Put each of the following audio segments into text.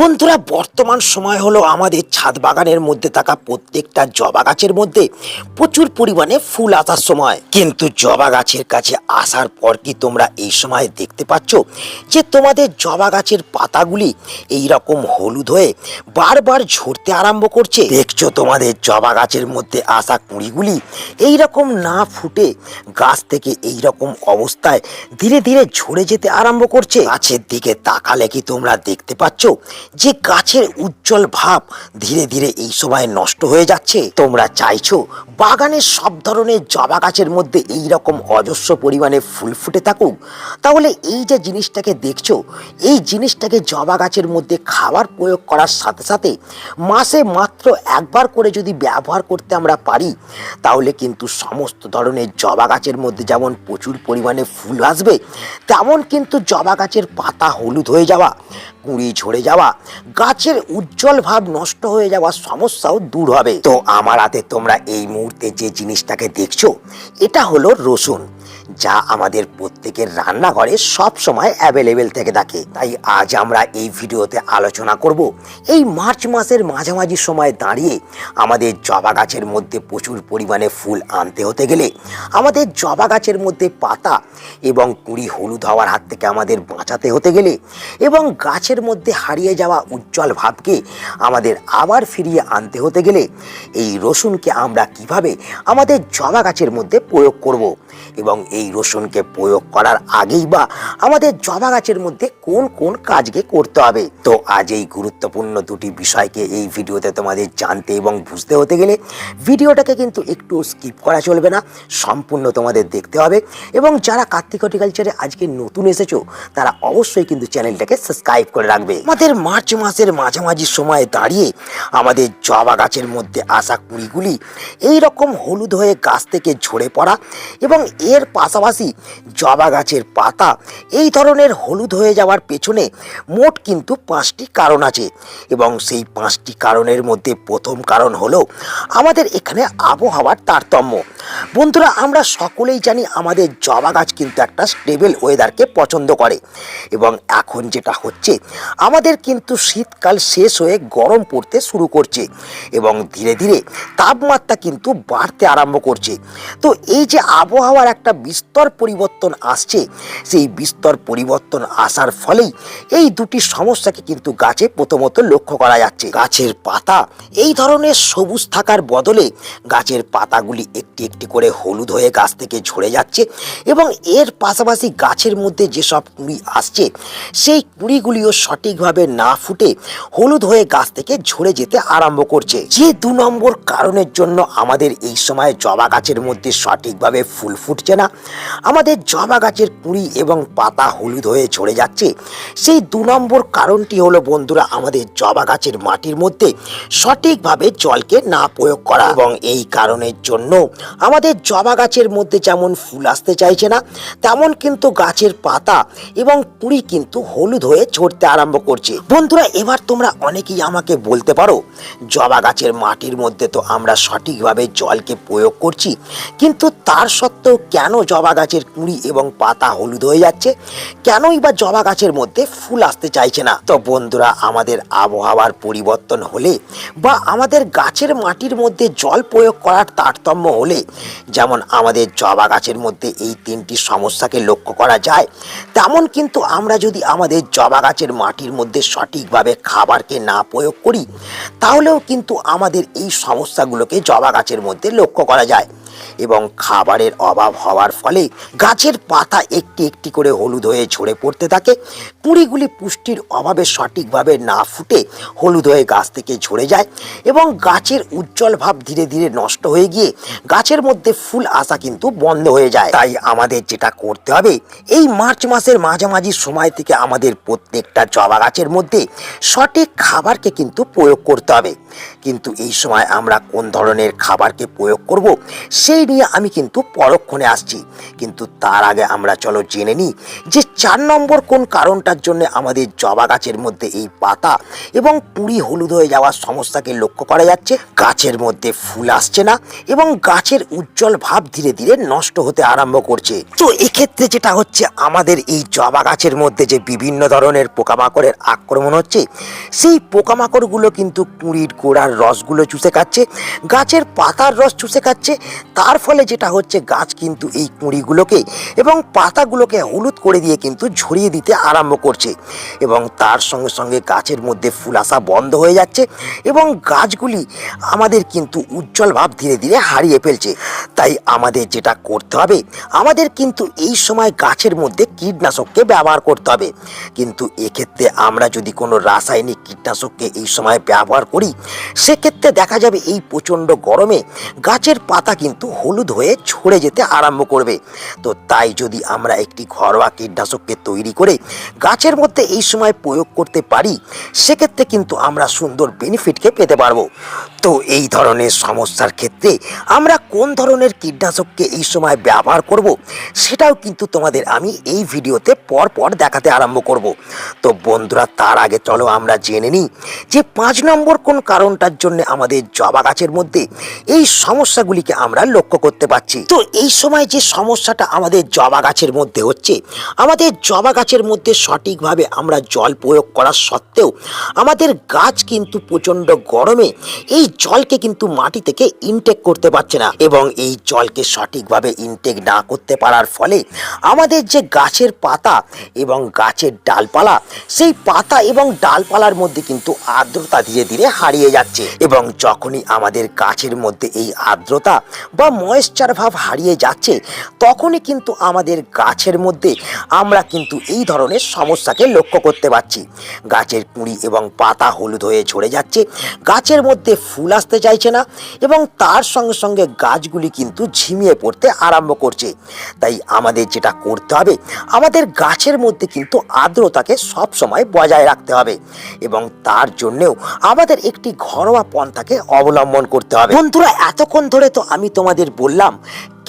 বন্ধুরা, বর্তমান সময় হলো আমাদের ছাদ বাগানের মধ্যে থাকা প্রত্যেকটা জবা গাছের মধ্যে প্রচুর পরিমাণে ফুল আসার সময়। কিন্তু জবা গাছের কাছে আসার পর কি তোমরা এই সময় দেখতে পাচ্ছ যে তোমাদের জবা গাছের পাতাগুলি এই রকম হলুদ হয়ে বারবার ঝরতে আরম্ভ করছে? দেখছ তোমাদের জবা গাছের মধ্যে আসা কুঁড়িগুলি এই রকম না ফুটে গাছ থেকে এই রকম অবস্থায় ধীরে ধীরে ঝরে যেতে আরম্ভ করছে। গাছের দিকে তাকালে কি তোমরা দেখতে পাচ্ছ যে গাছের উজ্জ্বল ভাব ধীরে ধীরে এই সময় নষ্ট হয়ে যাচ্ছে, তোমরা চাইছো বাগানের সব ধরনের জবা গাছের মধ্যে এই রকম অজস্র পরিমাণে ফুল ফুটে থাকুক? তাহলে এই যে জিনিসটাকে দেখছ, এই জিনিসটাকে জবা গাছের মধ্যে খাবার প্রয়োগ করার সাথে সাথে মাসে মাত্র একবার করে যদি ব্যবহার করতে আমরা পারি, তাহলে কিন্তু সমস্ত ধরনের জবা গাছের মধ্যে যেমন প্রচুর পরিমাণে ফুল আসবে, তেমন কিন্তু জবা গাছের পাতা হলুদ হয়ে যাওয়া কুঁড়ি ঝরে যাওয়া, গাছের উজ্জ্বল ভাব নষ্ট হয়ে যাওয়ার সমস্যাও দূর হবে। তো আমার হাতে তোমরা এই মুহূর্তে যে জিনিসটাকে দেখছ, এটা হলো রসুন। যা আমাদের প্রত্যেকের রান্নাঘরে সব সময় অ্যাভেলেবেল থেকে থাকে। তাই আজ আমরা এই ভিডিওতে আলোচনা করব এই মার্চ মাসের মাঝামাঝি সময় দাঁড়িয়ে আমাদের জবা গাছের মধ্যে প্রচুর পরিমাণে ফুল আনতে হতে গেলে আমাদের জবা গাছের মধ্যে পাতা এবং কুড়ি হলুদ হওয়ার হাত থেকে আমাদের বাঁচাতে হতে গেলে এবং গাছের মধ্যে হারিয়ে যাওয়া উজ্জ্বল ভাবকে আমাদের আবার ফিরিয়ে আনতে হতে গেলে এই রসুনকে আমরা কীভাবে আমাদের জবা গাছের মধ্যে প্রয়োগ করব এবং এই রসুনকে প্রয়োগ করার আগেই বা আমাদের জবা গাছের মধ্যে কোন কোন কাজকে করতে হবে? তো আজ এই গুরুত্বপূর্ণ দুটি বিষয়কে এই ভিডিওতে তোমাদের জানতে এবং বুঝতে হতে গেলে ভিডিওটাকে কিন্তু একটু স্কিপ করা চলবে না, সম্পূর্ণ তোমাদের দেখতে হবে এবং যারা কার্তিক হর্টিকালচারে আজকে নতুন এসেছ, তারা অবশ্যই কিন্তু চ্যানেলটাকে সাবস্ক্রাইব করে রাখবে। আমাদের মার্চ মাসের মাঝামাঝি সময়ে দাঁড়িয়ে আমাদের জবা গাছের মধ্যে আসা কুড়িগুলি এই রকম হলুদ হয়ে গাছ থেকে ঝরে পড়া এবং এর পাশাপাশি জবা গাছের পাতা এই ধরনের হলুদ হয়ে যাওয়ার পেছনে মোট কিন্তু পাঁচটি কারণ আছে এবং সেই পাঁচটি কারণের মধ্যে প্রথম কারণ হলো আমাদের এখানে আবহাওয়ার তারতম্য। বন্ধুরা, আমরা সকলেই জানি আমাদের জবা গাছ কিন্তু একটা স্টেবল ওয়েদারকে পছন্দ করে। এবং এখন যেটা হচ্ছে, আমাদের কিন্তু শীতকাল শেষ হয়ে গরম পড়তে শুরু করছে এবং ধীরে ধীরে তাপমাত্রা কিন্তু বাড়তে আরম্ভ করছে। তো এই যে আবহাওয়ার একটা বিস্তর পরিবর্তন আসছে, সেই বিস্তর পরিবর্তন আসার ফলেই এই দুটি সমস্যাকে কিন্তু গাছে প্রথমত লক্ষ্য করা যাচ্ছে। গাছের পাতা, এই ধরনের সবুজ থাকার বদলে গাছের পাতাগুলি একটি একটি করে হলুদ হয়ে গাছ থেকে ঝরে যাচ্ছে এবং এর পাশাপাশি গাছের মধ্যে যেসব কুঁড়ি আসছে, সেই কুঁড়িগুলিও সঠিকভাবে না ফুটে হলুদ হয়ে গাছ থেকে ঝরে যেতে আরম্ভ করছে। যে দু নম্বর কারণের জন্য আমাদের এই সময় জবা গাছের মধ্যে সঠিকভাবে ফুল ফুটছে না, আমাদের জবা গাছের কুঁড়ি এবং পাতা হলুদ হয়ে ঝরে যাচ্ছে, সেই দু নম্বর কারণটি হলো বন্ধুরা আমাদের জবা গাছের মাটির মধ্যে সঠিকভাবে জলকে না প্রয়োগ করা এবং এই কারণের জন্য আমাদের জবা গাছের মধ্যে যেমন ফুল আসতে চাইছে না, তেমন কিন্তু গাছের পাতা এবং কুঁড়ি কিন্তু হলুদ হয়ে ঝরতে আরম্ভ করছে। বন্ধুরা, এবার তোমরা অনেকেই আমাকে বলতে পারো, জবা গাছের মাটির মধ্যে তো আমরা সঠিকভাবে জলকে প্রয়োগ করছি, কিন্তু তার সত্ত্বেও কেন জবা গাছের কুঁড়ি এবং পাতা হলুদ হয়ে যাচ্ছে? কেনই বা জবা গাছের মধ্যে ফুল আসতে চাইছে না? তো বন্ধুরা, আমাদের আবহাওয়ার পরিবর্তন হলে বা আমাদের গাছের মাটির মধ্যে জল প্রয়োগ করার তারতম্য হলে যেমন আমাদের জবা গাছের মধ্যে এই তিনটি সমস্যাকে লক্ষ্য করা যায়, তেমন কিন্তু আমরা যদি আমাদের জবা গাছের মাটির মধ্যে সঠিকভাবে খাবারকে না প্রয়োগ করি, তাহলেও কিন্তু আমাদের এই সমস্যাগুলোকে জবা গাছের মধ্যে লক্ষ্য করা যায়। এবং খাবারের অভাব হওয়ার ফলে গাছের পাতা একটি একটি করে হলুদ হয়ে ঝরে পড়তে থাকে। কুঁড়িগুলি পুষ্টির অভাবে সঠিকভাবে না ফুটে হলুদ হয়ে গাছ থেকে ঝরে যায় এবং গাছের উজ্জ্বল ভাব ধীরে ধীরে নষ্ট হয়ে গিয়ে গাছের মধ্যে ফুল আসা কিন্তু বন্ধ হয়ে যায়। তাই আমাদের যেটা করতে হবে, এই মার্চ মাসের মাঝামাঝি সময় থেকে আমাদের প্রত্যেকটা জবা গাছের মধ্যে সঠিক খাবারকে কিন্তু প্রয়োগ করতে হবে। কিন্তু এই সময় আমরা কোন ধরনের খাবারকে প্রয়োগ করব সেই নিয়ে আমি কিন্তু পরক্ষণে আসছি। কিন্তু তার আগে আমরা চলো জেনে নিই যে চার নম্বর কোন কারণটার জন্য আমাদের জবা গাছের মধ্যে এই পাতা এবং পুরি হলুদ হয়ে যাওয়ার সমস্যাকে লক্ষ্য করা যাচ্ছে। গাছের মধ্যে ফুল আসছে না এবং গাছের উজ্জ্বল ভাব ধীরে ধীরে নষ্ট হতে আরম্ভ করছে। তো এক্ষেত্রে যেটা হচ্ছে, আমাদের এই জবা গাছের মধ্যে যে বিভিন্ন ধরনের পোকামাকড়ের আক্রমণ হচ্ছে, সেই পোকামাকড়গুলো কিন্তু কুঁড়ির গোড়ার রসগুলো চুষে খাচ্ছে, গাছের পাতার রস চুষে খাচ্ছে তার ফলে যেটা হচ্ছে গাছ কিন্তু এই কুঁড়িগুলোকে এবং পাতাগুলোকে হলুদ করে দিয়ে কিন্তু ঝরিয়ে দিতে আরম্ভ করছে। এবং তার সঙ্গে সঙ্গে গাছের মধ্যে ফুল আসা বন্ধ হয়ে যাচ্ছে এবং গাছগুলি আমাদের কিন্তু উজ্জ্বল ভাব ধীরে ধীরে হারিয়ে ফেলছে। তাই আমাদের যেটা করতে হবে, আমাদের কিন্তু এই সময় গাছের মধ্যে কীটনাশককে ব্যবহার করতে হবে। কিন্তু এক্ষেত্রে আমরা যদি কোনো রাসায়নিক কীটনাশককে এই সময় ব্যবহার করি, সেক্ষেত্রে দেখা যাবে এই প্রচণ্ড গরমে গাছের পাতা কিন্তু হলুদ হয়ে ছড়ে যেতে আরম্ভ করবে। তো তাই যদি আমরা একটি ঘরোয়া কীটনাশককে তৈরি করে গাছের মধ্যে এই সময় প্রয়োগ করতে পারি, সেক্ষেত্রে কিন্তু আমরা সুন্দর বেনিফিটকে পেতে পারব। তো এই ধরনের সমস্যার ক্ষেত্রে আমরা কোন ধরনের কীটনাশককে এই সময় ব্যবহার করব, সেটাও কিন্তু তোমাদের আমি এই ভিডিওতে পর পর দেখাতে আরম্ভ করব। তো বন্ধুরা, তার আগে চলো আমরা জেনে নিই যে পাঁচ নম্বর কোন কারণটার জন্য আমাদের জবা গাছের মধ্যে এই সমস্যাগুলিকে আমরা লক্ষ্য করতে পারছি। তো এই সময় যে সমস্যাটা আমাদের জবা গাছের মধ্যে হচ্ছে, আমাদের জবা গাছের মধ্যে সঠিকভাবে আমরা জল প্রয়োগ করা সত্ত্বেও আমাদের গাছ কিন্তু প্রচণ্ড গরমে এই জলকে কিন্তু মাটি থেকে ইনটেক করতে পারছে না এবং এই জলকে সঠিকভাবে ইনটেক না করতে পারার ফলে আমাদের যে গাছের পাতা এবং গাছের ডালপালা, সেই পাতা এবং ডালপালার মধ্যে কিন্তু আর্দ্রতা ধীরে ধীরে হারিয়ে যাচ্ছে এবং যখনই আমাদের গাছের মধ্যে এই আর্দ্রতা বা ময়েশ্চার ভাব হারিয়ে যাচ্ছে, তখনই কিন্তু আমাদের গাছের মধ্যে আমরা কিন্তু এই ধরনের সমস্যাকে লক্ষ্য করতে পারছি। গাছের কুঁড়ি এবং পাতা হলুদ হয়ে ঝরে যাচ্ছে, গাছের মধ্যে ফুল আসতে চাইছে না এবং তার সঙ্গে সঙ্গে গাছগুলি কিন্তু ঝিমিয়ে পড়তে আরম্ভ করছে। তাই আমাদের যেটা করতে হবে, আমাদের গাছের মধ্যে কিন্তু আর্দ্রতাকে সব সময় বজায় রাখতে হবে এবং তার জন্যেও আমাদের একটি ঘরোয়া পন্থাকে অবলম্বন করতে হবে। বন্ধুরা, এতক্ষণ ধরে তো আমি তোমাদের বললাম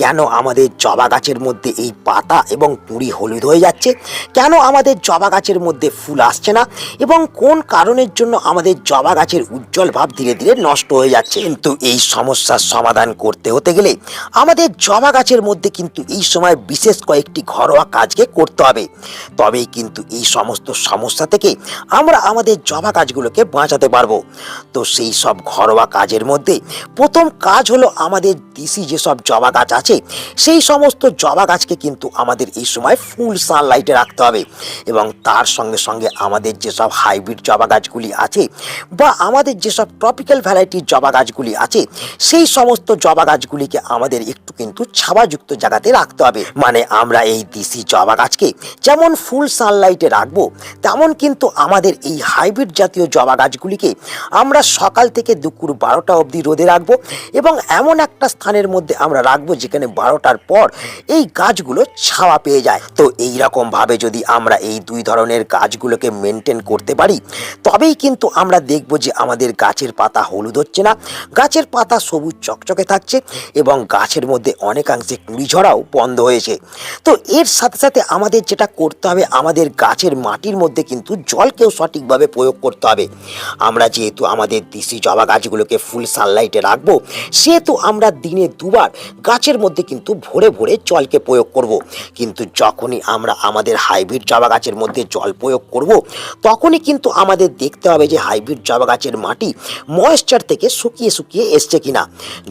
কেন আমাদের জবা গাছের মধ্যে এই পাতা এবং কুঁড়ি হলুদ হয়ে যাচ্ছে? কেন আমাদের জবা গাছের মধ্যে ফুল আসছে না? এবং কোন কারণের জন্য আমাদের জবা গাছের উজ্জ্বল ভাব ধীরে ধীরে নষ্ট হয়ে যাচ্ছে? কিন্তু এই সমস্যার সমাধান করতে হতে গেলে আমাদের জবা গাছের মধ্যে কিন্তু এই সময় বিশেষ কয়েকটি ঘরোয়া কাজকে করতে হবে। তবেই কিন্তু এই সমস্ত সমস্যা থেকে আমরা আমাদের জবা গাছগুলোকে বাঁচাতে পারব। তো সেই সব ঘরোয়া কাজের মধ্যে প্রথম কাজ হলো আমাদের দেশি যেসব জবা গাছ আছে সেই সমস্ত জবা গাছকে কিন্তু আমাদের এই সময় ফুল সানলাইটে রাখতে হবে। এবং তার সঙ্গে সঙ্গে আমাদের যেসব হাইব্রিড জবা গাছগুলি আছে বা আমাদের যেসব ট্রপিক্যাল ভ্যারাইটির জবা গাছগুলি আছে, সেই সমস্ত জবা গাছগুলিকে আমাদের একটু কিন্তু ছাওয়াযুক্ত জায়গাতে রাখতে হবে। মানে আমরা এই দেশি জবা গাছকে যেমন ফুল সানলাইটে রাখব, তেমন কিন্তু আমাদের এই হাইব্রিড জাতীয় জবা গাছগুলিকে আমরা সকাল থেকে দুপুর বারোটা অবধি রোদে রাখব এবং এমন একটা স্থানের মধ্যে আমরা রাখব যেখানে বারোটার পর এই গাছগুলো ছাওয়া পেয়ে যায়। তো এই রকম ভাবে যদি আমরা এই দুই ধরনের গাছগুলোকে মেনটেন করতে পারি, তবেই কিন্তু আমরা দেখব যে আমাদের গাছের পাতা হলুদ হচ্ছে না। গাছের পাতা সবুজ চকচকে থাকছে এবং গাছের মধ্যে অনেকাংশে কুড়ি ঝরাও বন্ধ হয়েছে। তো এর সাথে সাথে আমাদের যেটা করতে হবে, আমাদের গাছের মাটির মধ্যে কিন্তু জলকেও সঠিকভাবে প্রয়োগ করতে হবে। আমরা যেহেতু আমাদের দেশি জবা গাছগুলোকে ফুল সানলাইটে রাখব, সেহেতু আমরা দিনে দুবার গাছের মধ্যে কিন্তু ভরে ভরে জলকে প্রয়োগ করব। কিন্তু যখনই আমরা আমাদের হাইব্রিড জবা গাছের মধ্যে জল প্রয়োগ করব। তখনই কিন্তু আমাদের দেখতে হবে যে হাইব্রিড জবা গাছের মাটি ময়েশ্চার থেকে শুকিয়ে শুকিয়ে এসছে কিনা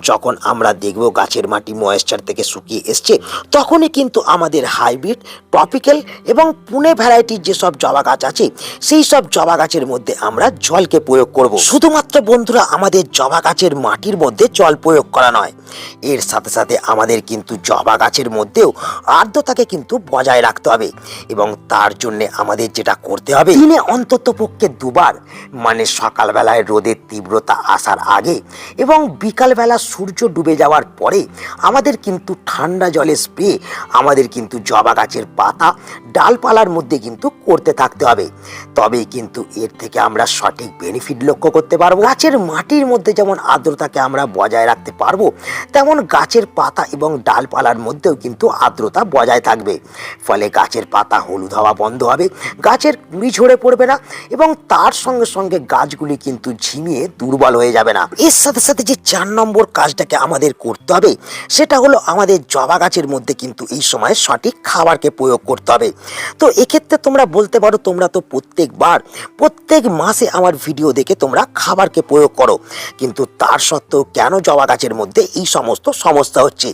যখন আমরা দেখব গাছের মাটি ময়েশ্চার থেকে শুকিয়ে এসছে, তখনই কিন্তু আমাদের হাইব্রিড টপিক্যাল এবং পুনে ভ্যারাইটির যেসব জবা গাছ আছে, সেই সব জবা গাছের মধ্যে আমরা জলকে প্রয়োগ করব শুধুমাত্র বন্ধুরা, আমাদের জবা গাছের মাটির মধ্যে জল প্রয়োগ করা নয় এর সাথে সাথে আমাদের আমাদের কিন্তু জবা গাছের মধ্যেও আর্দ্রতাকে কিন্তু বজায় রাখতে হবে এবং তার জন্যে আমাদের যেটা করতে হবে, দিনে অন্তত পক্ষে দুবার মানে সকালবেলায় রোদের তীব্রতা আসার আগে এবং বিকালবেলা সূর্য ডুবে যাওয়ার পরে আমাদের কিন্তু ঠান্ডা জলে স্প্রে, আমাদের কিন্তু জবা গাছের পাতা ডালপালার মধ্যে কিন্তু করতে থাকতে হবে। তবেই কিন্তু এর থেকে আমরা সঠিক বেনিফিট লক্ষ্য করতে পারব। গাছের মাটির মধ্যে যেমন আর্দ্রতাকে আমরা বজায় রাখতে পারব, তেমন গাছের পাতা এবং ডালপালার মধ্যেও কিন্তু আর্দ্রতা বজায় থাকবে। ফলে গাছের পাতা হলুদ হওয়া বন্ধ হবে, গাছের কুড়ি ঝরে পড়বে না এবং তার সঙ্গে সঙ্গে গাছগুলি কিন্তু ঝিমিয়ে দুর্বল হয়ে যাবে না। এর সাথে সাথে যে চার নম্বর কাজটাকে আমাদের করতে হবে, সেটা হলো আমাদের জবা গাছের মধ্যে কিন্তু এই সময় সঠিক খাবারকে প্রয়োগ করতে হবে। তো এক্ষেত্রে তোমরা বলতে পারো, তোমরা তো প্রত্যেকবার, প্রত্যেক মাসে আমার ভিডিও দেখে তোমরা খাবারকে প্রয়োগ করো। কিন্তু তার সত্ত্বেও কেন জবা গাছের মধ্যে এই সমস্ত সমস্যা হচ্ছে?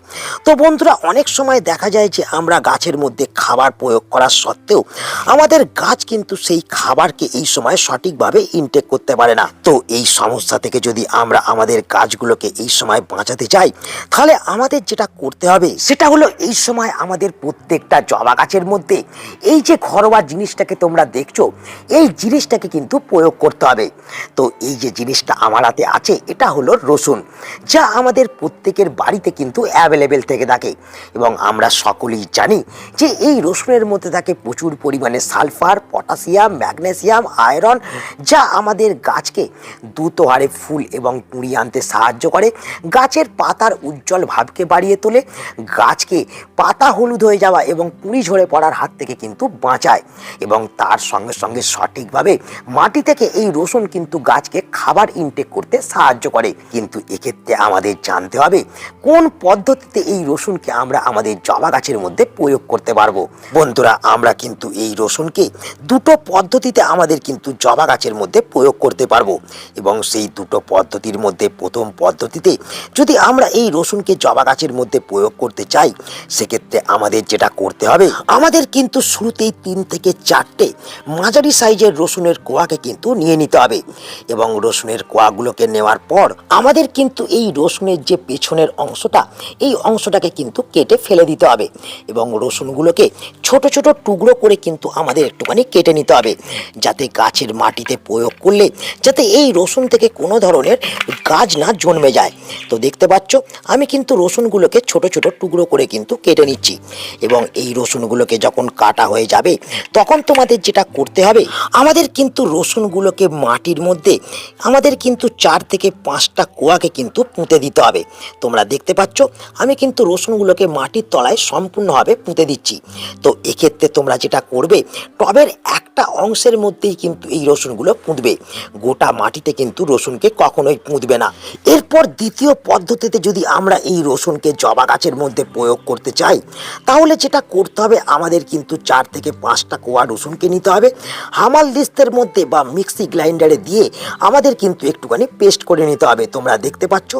তো বন্ধুরা, অনেক সময় দেখা যায় যে আমরা গাছের মধ্যে খাবার প্রয়োগ করার সত্ত্বেও আমাদের গাছ কিন্তু সেই খাবারকে এই সময় সঠিকভাবে ইনটেক করতে পারে না। তো এই সমস্যা থেকে যদি আমরা আমাদের গাছগুলোকে এই সময় বাঁচাতে চাই, তাহলে আমাদের যেটা করতে হবে, সেটা হলো এই সময় আমাদের প্রত্যেকটা জবা গাছের মধ্যে এই যে ঘরোয়া জিনিসটাকে তোমরা দেখছ, এই জিনিসটাকে কিন্তু প্রয়োগ করতে হবে। তো এই যে জিনিসটা আমার হাতে আছে, এটা হলো রসুন, যা আমাদের প্রত্যেকের বাড়িতে কিন্তু অ্যাভেলেবেল থেকে থাকে। এবং আমরা সকলেই জানি যে এই রসুনের মধ্যে থাকে প্রচুর পরিমাণে সালফার, পটাশিয়াম, ম্যাগনেসিয়াম, আয়রন, যা আমাদের গাছকে দ্রুত হারে ফুল এবং কুঁড়ি আনতে সাহায্য করে। গাছের পাতার উজ্জ্বল ভাবকে বাড়িয়ে তোলে। গাছকে পাতা হলুদ হয়ে যাওয়া এবং কুঁড়ি ঝরে পড়ার হাত থেকে কিন্তু বাঁচায়। এবং তার সঙ্গে সঙ্গে সঠিকভাবে মাটি থেকে এই রসুন কিন্তু গাছকে খাবার ইনটেক করতে সাহায্য করে। কিন্তু এক্ষেত্রে আমাদের জানতে হবে কোন পদ্ধতিতে এই রসুনকে আমরা আমাদের জবা গাছের মধ্যে প্রয়োগ করতে পারব। বন্ধুরা, আমরা কিন্তু এই রসুনকে দুটো পদ্ধতিতে আমাদের কিন্তু জবা গাছের মধ্যে প্রয়োগ করতে পারব এবং সেই দুটো পদ্ধতির মধ্যে প্রথম পদ্ধতিতে যদি আমরা এই রসুনকে জবা গাছের মধ্যে প্রয়োগ করতে চাই, সেক্ষেত্রে আমাদের যেটা করতে হবে, আমাদের কিন্তু শুরুতেই তিন থেকে চারটে মাঝারি সাইজের রসুনের কোয়াকে কিন্তু নিয়ে নিতে হবে এবং রসুনের কোয়াগুলোকে নেওয়ার পর আমাদের কিন্তু এই রসুনের যে পেছনের অংশটা, এই অংশটাকে কিন্তু কেটে ফেলে দিতে হবে এবং রসুনগুলোকে ছোট ছোট টুকরো করে কিন্তু আমাদের একটুখানি কেটে নিতে হবে যাতে গাছের মাটিতে প্রয়োগ করলে যাতে এই রসুন থেকে কোনো ধরনের গাছ না জন্মে যায়। তো দেখতে পাচ্ছ, আমি কিন্তু রসুনগুলোকে ছোট ছোট টুকরো করে কিন্তু কেটে নিচ্ছি এবং এই রসুনগুলোকে যখন কাটা হয়ে যাবে, তখন তোমাদের যেটা করতে হবে, আমাদের কিন্তু রসুনগুলোকে মাটির মধ্যে আমাদের কিন্তু চার থেকে পাঁচটা কোয়াকে কিন্তু পুঁতে দিতে হবে। তোমরা দেখতে পাচ্ছ আমি কিন্তু রসুনগুলোকে মাটির তলায় সম্পূর্ণভাবে পুঁতে দিচ্ছি। তো এক্ষেত্রে তোমরা যেটা করবে, টবের একটা অংশের মধ্যেই কিন্তু এই রসুনগুলো পুঁতবে। গোটা মাটিতে কিন্তু রসুনকে কখনোই পুঁতবে না। এরপর দ্বিতীয় পদ্ধতিতে যদি আমরা এই রসুনকে জবা গাছের মধ্যে প্রয়োগ করতে চাই, তাহলে যেটা করতে হবে, আমাদের কিন্তু চার থেকে পাঁচটা কোয়া রসুনকে নিতে হবে। হামাল দিস্তের মধ্যে বা মিক্সি গ্রাইন্ডারে দিয়ে আমাদের কিন্তু একটুখানি পেস্ট করে নিতে হবে। তোমরা দেখতে পাচ্ছ,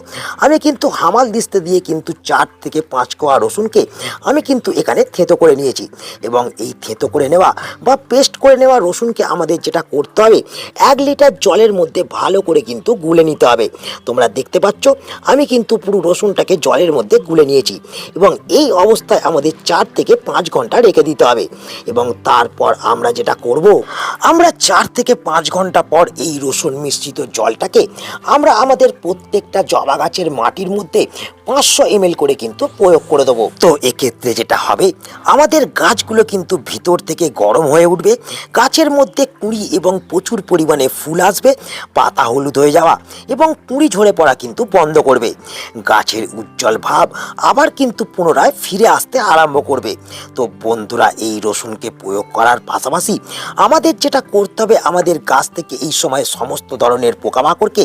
আমি কিন্তু হামাল দিস্তে দিয়ে কিন্তু চার থেকে পাঁচ কোয়া রসুনকে আমি কিন্তু এখানে থেতো করে নিয়েছি। এবং এই থেতো করে নেওয়া বা পেস্ট করে নেওয়া রসুনকে আমাদের যেটা করতে হবে, এক লিটার জলের মধ্যে ভালো করে কিন্তু গুলে নিতে হবে। তোমরা দেখতে পাচ্ছ, আমি কিন্তু পুরো রসুনটাকে জলের মধ্যে গুলে নিয়েছি এবং এই অবস্থায় আমাদের চার থেকে পাঁচ ঘণ্টা রেখে দিতে হবে। এবং তারপর আমরা যেটা করব, আমরা চার থেকে পাঁচ ঘণ্টা পর এই রসুন মিশ্রিত জলটাকে আমরা আমাদের প্রত্যেকটা জবা গাছের মাটির মধ্যে পাঁচশো এমএল করে কিন্তু প্রয়োগ করে দেবো। তো এক্ষেত্রে যেটা হবে, আমাদের গাছগুলো কিন্তু ভিতর থেকে গরম হয়ে উঠবে, গাছের মধ্যে কুঁড়ি এবং প্রচুর পরিমাণে ফুল আসবে, পাতা হলুদ হয়ে যাওয়া এবং কুঁড়ি ঝরে পড়া কিন্তু বন্ধ করবে। গাছের উজ্জ্বল ভাব আবার কিন্তু পুনরায় ফিরে আসতে আরম্ভ করবে। তো বন্ধুরা, এই রসুনকে প্রয়োগ করার পাশাপাশি আমাদের যেটা করতে হবে, আমাদের গাছ থেকে এই সময় সমস্ত ধরনের পোকামাকড়কে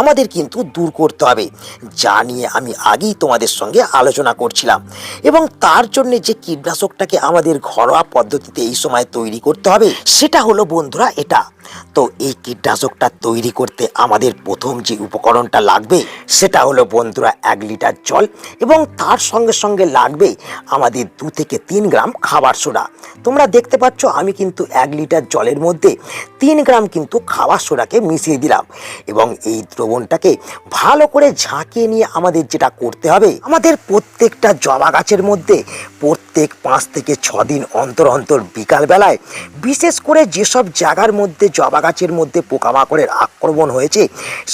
আমাদের কিন্তু দূর করতে হবে। যা নিয়ে আমি আগেই তোমাদের সঙ্গে আলোচনা করছিলাম। এবং তার জন্য যে কীটনাশকটাকে আমাদের ঘরোয়া পদ্ধতিতে এই সময় তৈরি করতে হবে, সেটা হলো বন্ধুরা এটা। তো এই কীটনাশকটা তৈরি করতে আমাদের প্রথম যে উপকরণটা লাগবে, সেটা হলো বন্ধুরা এক লিটার জল এবং তার সঙ্গে সঙ্গে লাগবে আমাদের দু থেকে তিন গ্রাম খাবার সোডা। তোমরা দেখতে পাচ্ছ আমি কিন্তু এক লিটার জলের মধ্যে তিন গ্রাম কিন্তু খাবার সোডাকে মিশিয়ে দিলাম। এবং এই দ্রবণটাকে ভালো করে ঝাঁকিয়ে নিয়ে আমাদের যেটা করতে হবে, আমাদের তোমাদের প্রত্যেকটা জবা গাছের মধ্যে প্রত্যেক পাঁচ থেকে ছ দিন অন্তর অন্তর বিকালবেলায় বিশেষ করে যেসব জায়গার মধ্যে জবা গাছের মধ্যে পোকামাকড়ের আক্রমণ হয়েছে,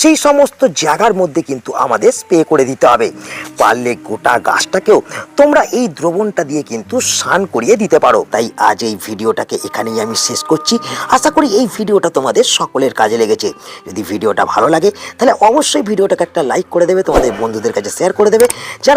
সেই সমস্ত জায়গার মধ্যে কিন্তু আমাদের স্প্রে করে দিতে হবে। পারলে গোটা গাছটাকেও তোমরা এই দ্রবণটা দিয়ে কিন্তু স্নান করিয়ে দিতে পারো। তাই আজ এই ভিডিওটাকে এখানেই আমি শেষ করছি। আশা করি এই ভিডিওটা তোমাদের সকলের কাজে লেগেছে। যদি ভিডিওটা ভালো লাগে, তাহলে অবশ্যই ভিডিওটাকে একটা লাইক করে দেবে, তোমাদের বন্ধুদের কাছে শেয়ার করে দেবে।